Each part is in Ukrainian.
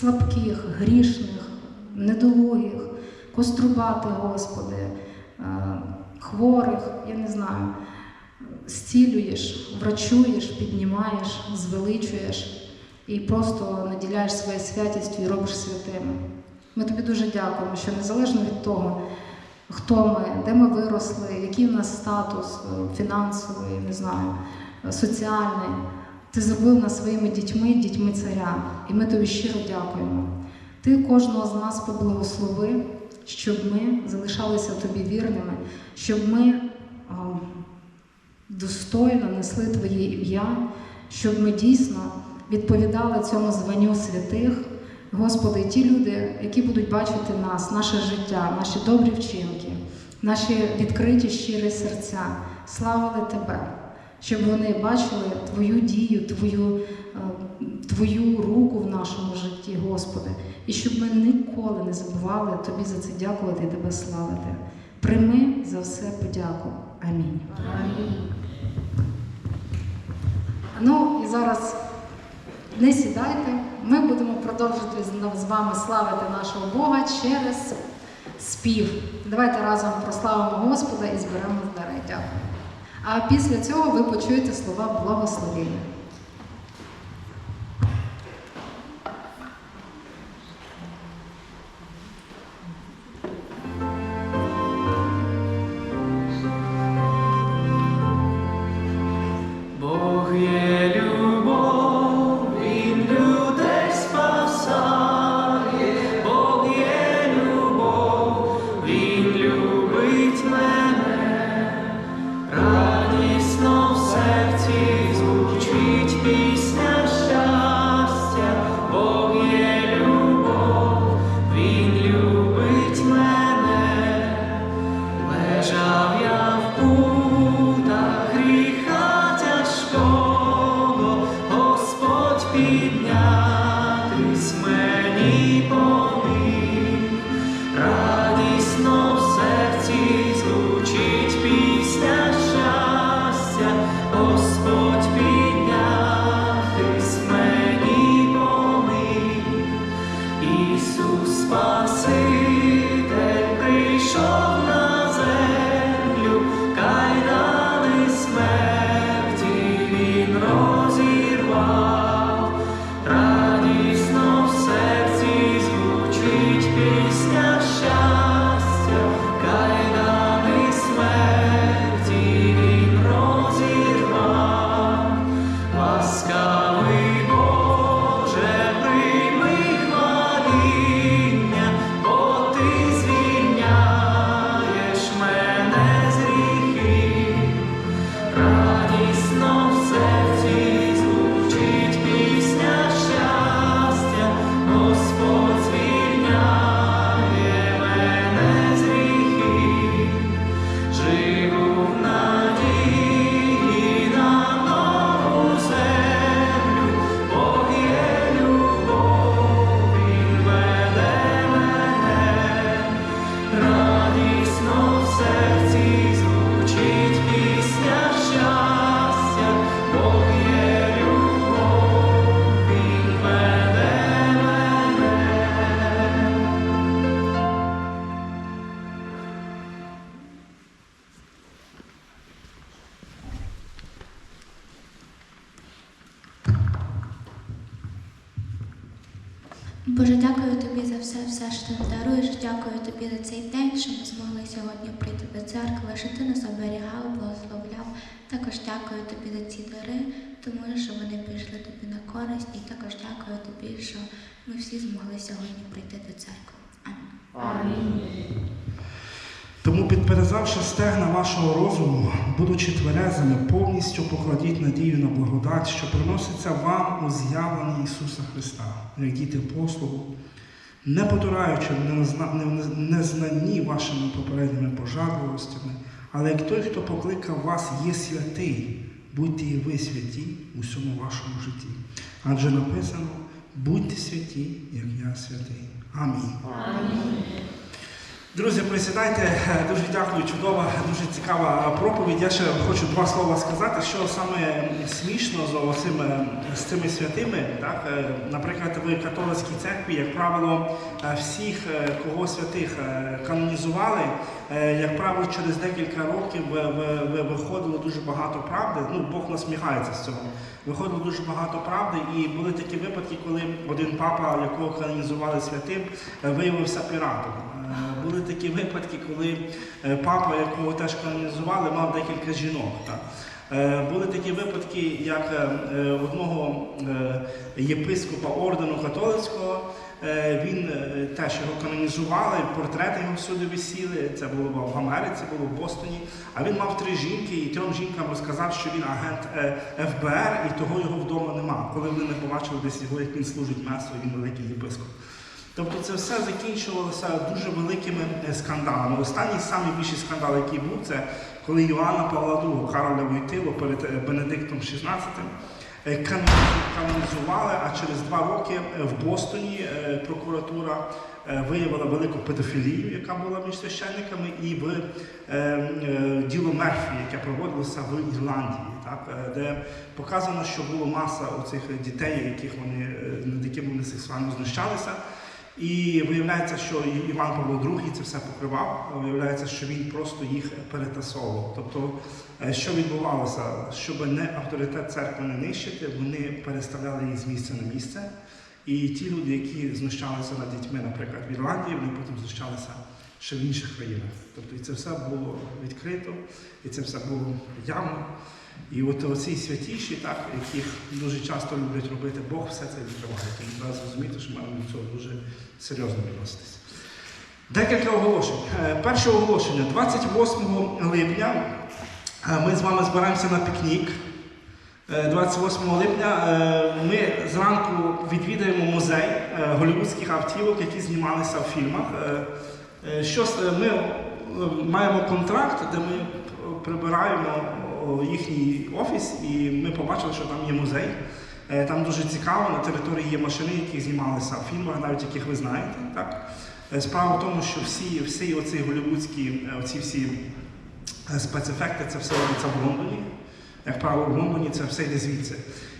слабких, грішних, недолугих, кострубатих, Господи, е, хворих, я не знаю, зцілюєш, врачуєш, піднімаєш, звеличуєш і просто наділяєш своєю святістю і робиш святими. Ми тобі дуже дякуємо, що незалежно від того, хто ми, де ми виросли, який в нас статус е, фінансовий, не знаю, е, соціальний. Ти зробив нас своїми дітьми, дітьми царя. І ми тобі щиро дякуємо. Ти кожного з нас поблагослови, щоб ми залишалися тобі вірними, щоб ми е, достойно несли Твоє ім'я, щоб ми дійсно відповідали цьому званню святих. Господи, ті люди, які будуть бачити нас, наше життя, наші добрі вчинки, наші відкриті щирі серця, славили Тебе, щоб вони бачили Твою дію, Твою, е, Твою руку в нашому житті, Господи, і щоб ми ніколи не забували Тобі за це дякувати і Тебе славити. Прийми за все подяку. Амінь. Ну і зараз не сідайте. Ми будемо продовжувати з- вами славити нашого Бога через спів. Давайте разом прославимо Господа і зберемо дари. Дякую. А після цього ви почуєте слова благословення. Лежав я Боже, дякую тобі за все, все, що ти даруєш. Дякую тобі за цей день, що ми змогли сьогодні прийти до церкви, що ти нас оберігав, благословляв. Також дякую тобі за ці дари, тому що вони пішли тобі на користь, і також дякую тобі, що ми всі змогли сьогодні прийти до церкви. Амінь. Тому, підперезавши стегна вашого розуму, будучи тверезими, повністю покладіть надію на благодать, що приноситься вам у з'явленні Ісуса Христа, як діти послугу, не потураючи в незна- не- не- незнанні вашими попередніми пожадливостями, але як той, хто покликав вас, є святий, будьте і ви святі у всьому вашому житті. Адже написано: будьте святі, як я святий. Амінь. Друзі, присідайте. Е, Дуже дякую, чудова, дуже цікава проповідь. Я ще хочу два слова сказати, що саме смішно з, оцими, з цими святими. Так? Е, Наприклад, в католицькій церкві, як правило, е, всіх, е, кого святих е, канонізували, е, як правило, через декілька років ви- ви- ви- виходило дуже багато правди. Ну, Бог насміхається з цього. Виходило дуже багато правди, і були такі випадки, коли один папа, якого канонізували святим, е, виявився піратом. Е, Були такі випадки, коли е, папа, якого теж канонізували, мав декілька жінок. Так? Е, Були такі випадки, як е, одного єпископа ордену католицького. Він теж його канонізували, портрети його всюди висіли. Це було в Америці, було в Бостоні. А він мав три жінки, і трьом жінкам розказав, що він агент ФБР, і того його вдома нема. Коли вони не побачили десь його, як він служить месу, він великий єпископ. Тобто це все закінчувалося дуже великими е, скандалами. Останній самий більший скандал, який був, це коли Йоанна Павла II, Кароля Войтило перед е, Бенедиктом XVI е, канонізували, а через два роки в Бостоні прокуратура виявила велику педофілію, яка була між священниками, і в діло Мерфі, яке проводилося в Ірландії, так, де показано, що було маса оцих дітей, яких вони, над якими вони сексуально знущалися. І виявляється, що Іван Павло II це все покривав. Виявляється, що він просто їх перетасовував. Тобто, е, що відбувалося, щоб не авторитет церкви не нищити, вони переставляли її з місця на місце. І ті люди, які знущалися над дітьми, наприклад, в Ірландії, вони потім знущалися ще в інших країнах. Тобто, і це все було відкрито, і це все було явно. І от оці святіші, так, яких дуже часто люблять робити Бог, все це відкриває. Тому треба зрозуміти, що маємо до цього дуже серйозно відноситися. Декілька оголошень. Е, Перше оголошення. 28 липня е, ми з вами збираємося на пікнік. Е, 28 липня е, ми зранку відвідаємо музей голівудських автівок, які знімалися в фільмах. Е, Що е, ми е, маємо контракт, де ми прибираємо їхній офіс, і ми побачили, що там є музей. Там дуже цікаво, на території є машини, які знімалися в фільмах, навіть яких ви знаєте. Так? Справа в тому, що всі, всі оці голівудські, оці всі спецефекти, це все робиться в Лондоні. Як правило, в Лондоні це все йде звідси.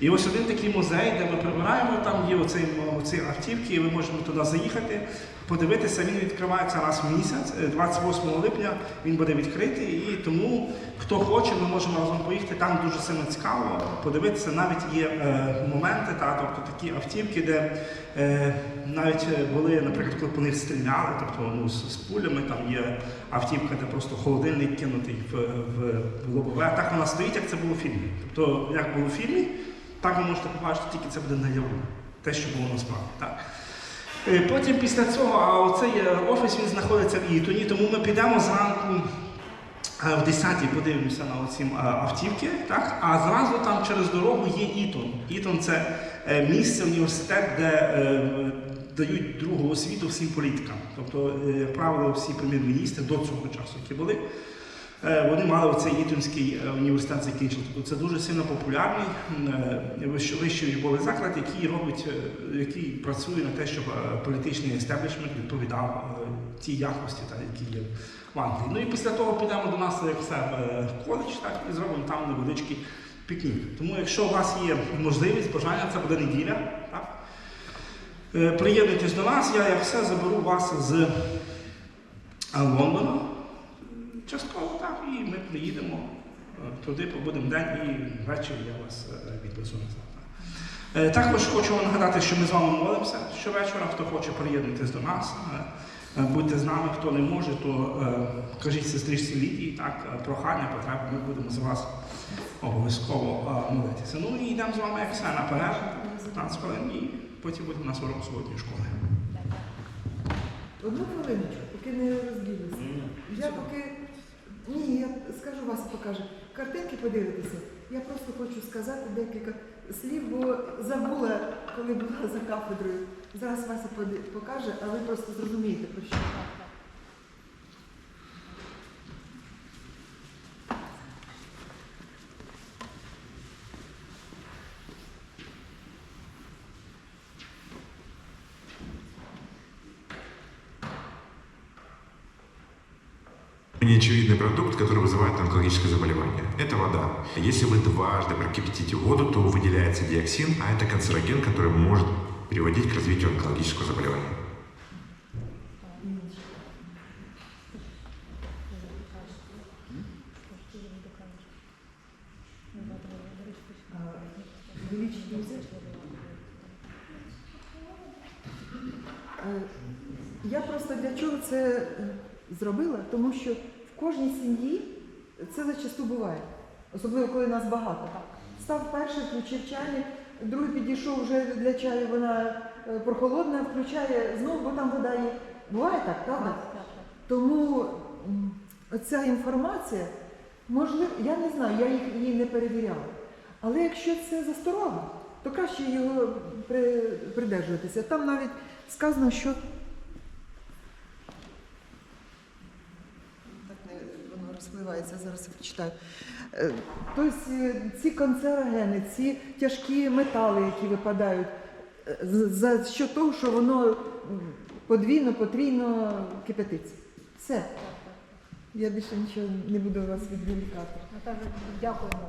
І ось один такий музей, де ми прибираємо, там є оцей, оці автівки, і ви можете туди заїхати, подивитися. Він відкривається раз в місяць, е, 28 липня він буде відкритий. І тому, хто хоче, ми можемо разом поїхати. Там дуже сильно цікаво подивитися. Навіть є е, моменти, та, тобто такі автівки, де е, навіть е, були, наприклад, коли по них стріляли, тобто ну, з, з пулями, там є автівка, де просто холодильник кинутий в, в, в лобове. А так вона стоїть, як це було в фільмі. Тобто, як було в фільмі, так ви можете побачити, тільки це буде наяву. Те, що було насправді. Так. Е, Потім після цього, а оцей офіс він знаходиться в Ітоні, тому ми підемо зранку е, в 10-й подивимося на оці е, автівки, так? а зразу там через дорогу є Ітон. Ітон це місце, університет, де дають другу освіту всім політикам. Тобто, як правило, всі прем'єр-міністри до цього часу, які були, вони мали оцей Ітонський е, університет закінчити. Тобто це дуже сильно популярний е, вищий учбовий заклад, який робить, е, який працює на те, щоб е, політичний естеблішмент відповідав е, тій якості, та, які є в Англії. Ну і після того підемо до нас як в себе в коледж так, і зробимо там невеличкий пікнік. Тому якщо у вас є можливість, бажання, це буде неділя. Так? Е, Приєднуйтесь до нас, я як все заберу вас з е, Лондона. Частково так, і ми приїдемо е, туди, побудемо день і ввечері я вас е, відвезу назад. Е, Також хочу вам нагадати, що ми з вами молимося щовечора. Хто хоче приєднатись до нас, будьте з нами, хто не може, то е, кажіть сестричці Лідії, так, прохання, потреби, ми будемо за вас обов'язково е, молитися. Ну і йдемо з вами як все наперед, 15 хвилин, і потім буде у нас урок суботньої школи. Одну хвилиночку, поки не розділися. Я поки ні, я скажу вас покаже. Картинки подивитися. Я просто хочу сказати декілька слів, бо забула, коли була за кафедрою. Зараз Вася покаже, а ви просто зрозумієте про що. Неочевидный продукт, который вызывает онкологическое заболевание. Это вода. Если вы дважды прокипятите воду, то выделяется диоксин, а это канцероген, который может приводить к развитию онкологического заболевания. Я просто для чого це зробила? Тому що в кожній сім'ї це зачасту буває, особливо коли нас багато. Став перший, включив чайник, другий підійшов вже для чаю, вона е, прохолодна, включає знову, бо там вода є. Буває так, правда? Тому ця інформація, можливо, я не знаю, я їх, її не перевіряла. Але якщо це засторога, то краще його придержуватися. Там навіть сказано, що так не воно розпливається, зараз прочитаю. Е, Тобто е, ці канцерогени, ці тяжкі метали, які випадають, е, за що того, що воно подвійно, потрійно кипятиться. Все. Я більше нічого не буду вас відволікати. Наталя, дякуємо.